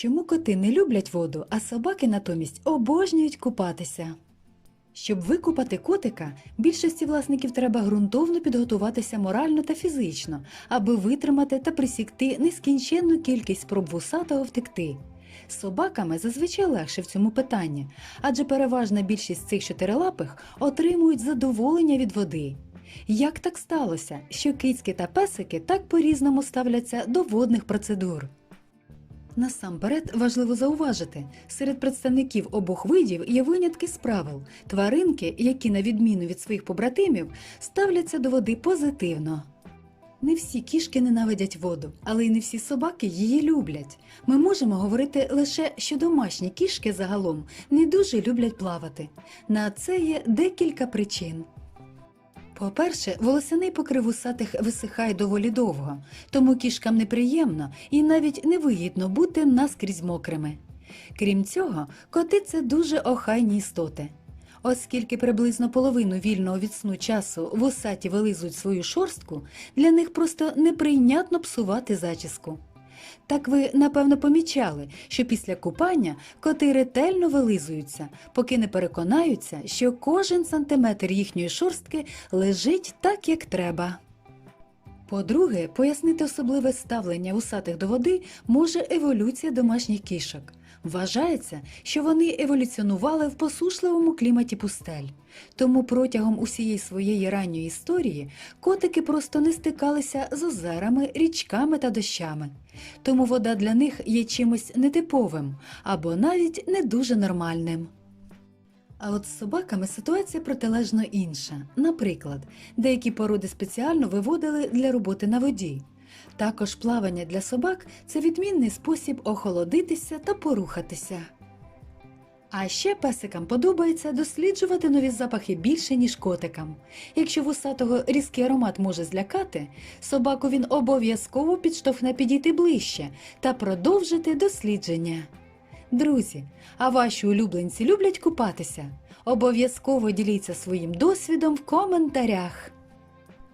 Чому коти не люблять воду, а собаки натомість обожнюють купатися? Щоб викупати котика, більшості власників треба ґрунтовно підготуватися морально та фізично, аби витримати та присікти нескінченну кількість спроб вусатого втекти. З собаками зазвичай легше в цьому питанні, адже переважна більшість цих чотирилапих отримують задоволення від води. Як так сталося, що кицьки та песики так по-різному ставляться до водних процедур? Насамперед важливо зауважити, серед представників обох видів є винятки з правил, тваринки, які, на відміну від своїх побратимів, ставляться до води позитивно. Не всі кішки ненавидять воду, але й не всі собаки її люблять. Ми можемо говорити лише, що домашні кішки загалом не дуже люблять плавати. На це є декілька причин. По-перше, волосяний покрив усатих висихає доволі довго, тому кішкам неприємно і навіть невигідно бути наскрізь мокрими. Крім цього, коти це дуже охайні істоти. Оскільки приблизно половину вільного від сну часу вусаті вилизують свою шорстку, для них просто неприйнятно псувати зачіску. Так ви, напевно, помічали, що після купання коти ретельно вилизуються, поки не переконаються, що кожен сантиметр їхньої шорстки лежить так, як треба. По-друге, пояснити особливе ставлення усатих до води може еволюція домашніх кішок. Вважається, що вони еволюціонували в посушливому кліматі пустель. Тому протягом усієї своєї ранньої історії котики просто не стикалися з озерами, річками та дощами. Тому вода для них є чимось нетиповим або навіть не дуже нормальним. А от з собаками ситуація протилежно інша. Наприклад, деякі породи спеціально виводили для роботи на воді. Також плавання для собак це відмінний спосіб охолодитися та порухатися. А ще песикам подобається досліджувати нові запахи більше, ніж котикам. Якщо вусатого різкий аромат може злякати, собаку він обов'язково підштовхне підійти ближче та продовжити дослідження. Друзі, а ваші улюбленці люблять купатися? Обов'язково діліться своїм досвідом в коментарях.